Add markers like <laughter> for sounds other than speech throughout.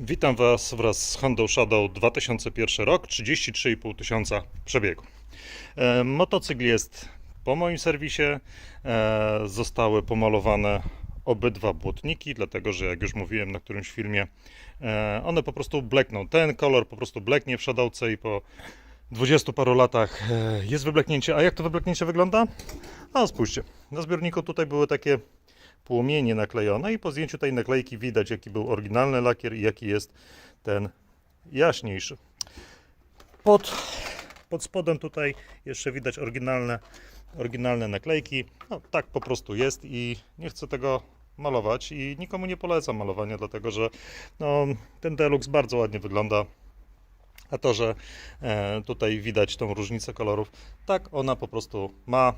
Witam Was wraz z Hondą Shadow 2001 rok, 33,5 tysiąca przebiegu. E, motocykl jest po moim serwisie. E, zostały pomalowane obydwa błotniki, dlatego że jak już mówiłem na którymś filmie, e, one po prostu blekną. Ten kolor po prostu bleknie w Shadowce i po 20 paru latach e, jest wybleknięcie. A jak to wybleknięcie wygląda? A spójrzcie, na zbiorniku tutaj były takie płomienie naklejone i po zdjęciu tej naklejki widać jaki był oryginalny lakier i jaki jest ten jaśniejszy. Pod, pod spodem tutaj jeszcze widać oryginalne, oryginalne naklejki. No, tak po prostu jest i nie chcę tego malować i nikomu nie polecam malowania, dlatego że no, ten Deluxe bardzo ładnie wygląda. A to, że e, tutaj widać tą różnicę kolorów, tak ona po prostu ma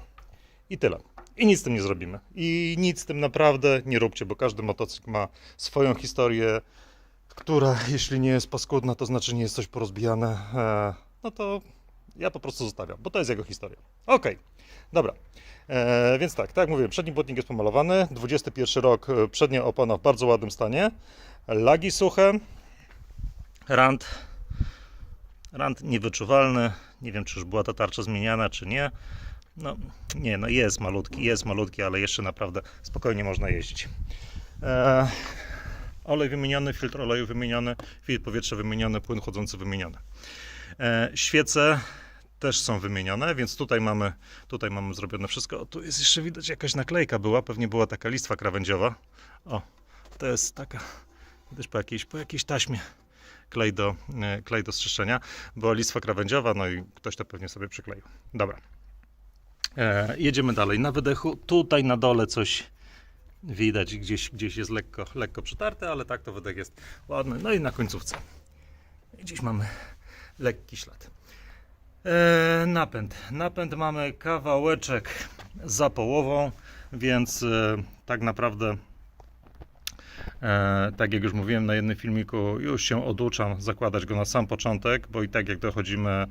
i tyle. I nic z tym nie zrobimy. I nic z tym naprawdę nie róbcie, bo każdy motocykl ma swoją historię, która jeśli nie jest paskudna, to znaczy nie jest coś porozbijane. E, no to ja po prostu zostawiam, bo to jest jego historia. Okej, dobra. E, więc tak, tak jak mówiłem, przedni błotnik jest pomalowany. 21 rok, e, przednia opona w bardzo ładnym stanie. Lagi suche. Rand. Rand niewyczuwalny. Nie wiem, czy już była ta tarcza zmieniana, czy nie. No, nie, no jest malutki, jest malutki, ale jeszcze naprawdę spokojnie można jeździć. E, olej wymieniony, filtr oleju wymieniony, filtr powietrza wymieniony, płyn chodzący wymieniony. E, świece też są wymienione, więc tutaj mamy, tutaj mamy zrobione wszystko. O, tu jest jeszcze widać jakaś naklejka była, pewnie była taka listwa krawędziowa. O, to jest taka, widać po jakiejś, po jakiejś taśmie klej do, e, klej do strzyszczenia, była listwa krawędziowa, no i ktoś to pewnie sobie przykleił. Dobra. E, jedziemy dalej. Na wydechu tutaj na dole coś widać, gdzieś, gdzieś jest lekko, lekko przytarte, ale tak to wydech jest ładny. No i na końcówce. Gdzieś mamy lekki ślad. E, napęd. Napęd mamy kawałeczek za połową, więc e, tak naprawdę tak jak już mówiłem na jednym filmiku, już się oduczam zakładać go na sam początek, bo i tak jak dochodzimy,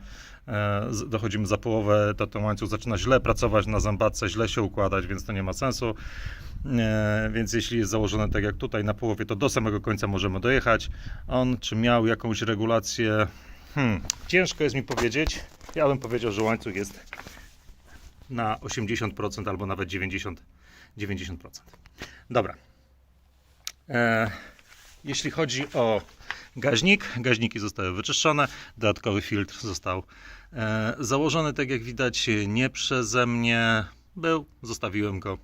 e, dochodzimy za połowę, to ten łańcuch zaczyna źle pracować na zębatce, źle się układać, więc to nie ma sensu. E, więc jeśli jest założone tak jak tutaj na połowie, to do samego końca możemy dojechać. On czy miał jakąś regulację? Hmm, ciężko jest mi powiedzieć. Ja bym powiedział, że łańcuch jest na 80% albo nawet 90%. 90%. Dobra. E, jeśli chodzi o gaźnik, gaźniki zostały wyczyszczone, dodatkowy filtr został e, założony, tak jak widać, nie przeze mnie był, zostawiłem go,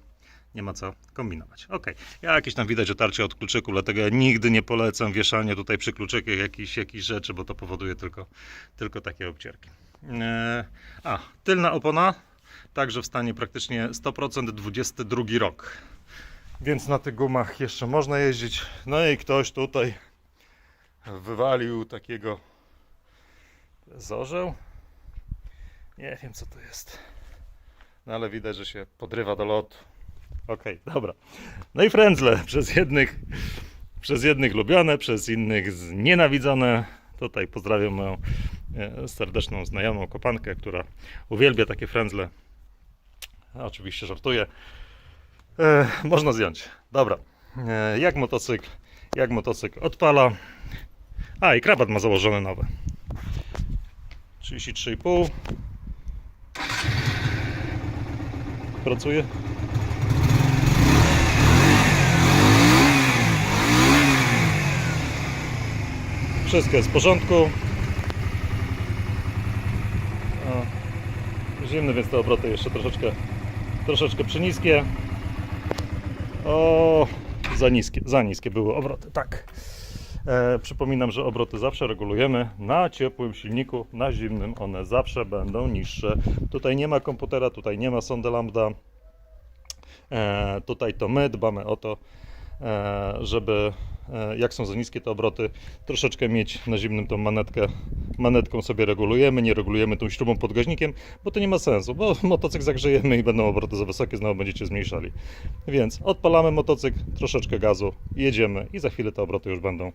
nie ma co kombinować. Ok, ja jakieś tam widać otarcie od kluczyku, dlatego ja nigdy nie polecam wieszania tutaj przy kluczykach jakichś, jakichś rzeczy, bo to powoduje tylko, tylko takie obcierki. E, a, tylna opona, także w stanie praktycznie 100% 22 rok więc na tych gumach jeszcze można jeździć. No i ktoś tutaj wywalił takiego zorzeł. Nie wiem co to jest. No ale widać, że się podrywa do lotu. Okej, dobra. No i frędzle przez jednych, przez jednych lubione, przez innych znienawidzone. Tutaj pozdrawiam moją e, serdeczną znajomą kopankę, która uwielbia takie frędzle. Oczywiście żartuję. E, można zdjąć. Dobra. E, jak motocykl? Jak motocykl odpala? A i krawat ma założony nowy. 33,5. Pracuje. Wszystko jest w porządku. O, zimny, więc te obroty jeszcze troszeczkę, troszeczkę przyniskie. O, za niskie, za niskie były obroty, tak. E, przypominam, że obroty zawsze regulujemy na ciepłym silniku, na zimnym one zawsze będą niższe. Tutaj nie ma komputera, tutaj nie ma sondy lambda. E, tutaj to my dbamy o to, żeby e, jak są za niskie te obroty, troszeczkę mieć na zimnym tą manetkę. Manetką sobie regulujemy, nie regulujemy tą śrubą pod gaźnikiem, bo to nie ma sensu, bo <laughs> motocykl zagrzejemy i będą obroty za wysokie, znowu będziecie zmniejszali. Więc odpalamy motocykl, troszeczkę gazu, jedziemy i za chwilę te obroty już będą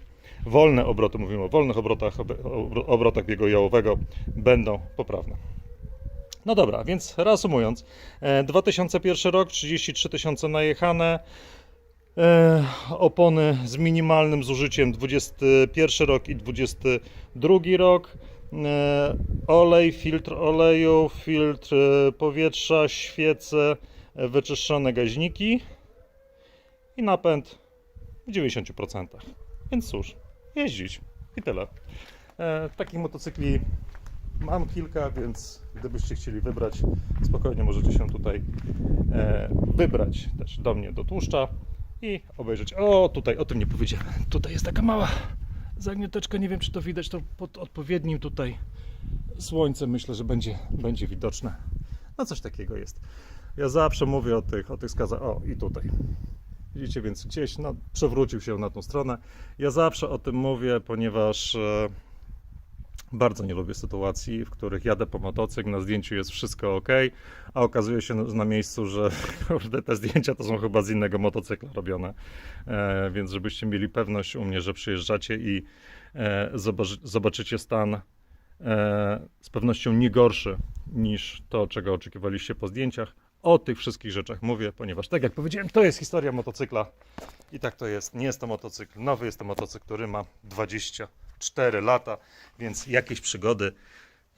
wolne obroty, mówimy o wolnych obrotach, obrotach biegu jałowego, będą poprawne. No dobra, więc reasumując, e, 2001 rok, 33 tysiące najechane, E, opony z minimalnym zużyciem 21 rok i 22 rok. E, olej, filtr oleju, filtr e, powietrza, świece, e, wyczyszczone gaźniki i napęd w 90%. Więc cóż, jeździć i tyle. E, takich motocykli mam kilka, więc gdybyście chcieli wybrać, spokojnie możecie się tutaj e, wybrać też do mnie do tłuszcza i obejrzeć. O, tutaj o tym nie powiedziałem. Tutaj jest taka mała zagnioteczka, nie wiem czy to widać, to pod odpowiednim tutaj słońcem myślę, że będzie, będzie widoczne. No coś takiego jest. Ja zawsze mówię o tych, o tych skazach. O, i tutaj. Widzicie, więc gdzieś no, przewrócił się na tą stronę. Ja zawsze o tym mówię, ponieważ e, bardzo nie lubię sytuacji, w których jadę po motocykl, na zdjęciu jest wszystko ok, a okazuje się na miejscu, że <laughs> te zdjęcia to są chyba z innego motocykla robione. E, więc żebyście mieli pewność u mnie, że przyjeżdżacie i e, zobaczy, zobaczycie stan e, z pewnością nie gorszy niż to, czego oczekiwaliście po zdjęciach. O tych wszystkich rzeczach mówię, ponieważ tak jak powiedziałem, to jest historia motocykla i tak to jest. Nie jest to motocykl nowy, jest to motocykl, który ma 24 lata, więc jakieś przygody,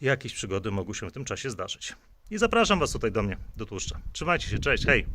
jakieś przygody mogły się w tym czasie zdarzyć. I zapraszam Was tutaj do mnie, do tłuszcza. Trzymajcie się, cześć, hej!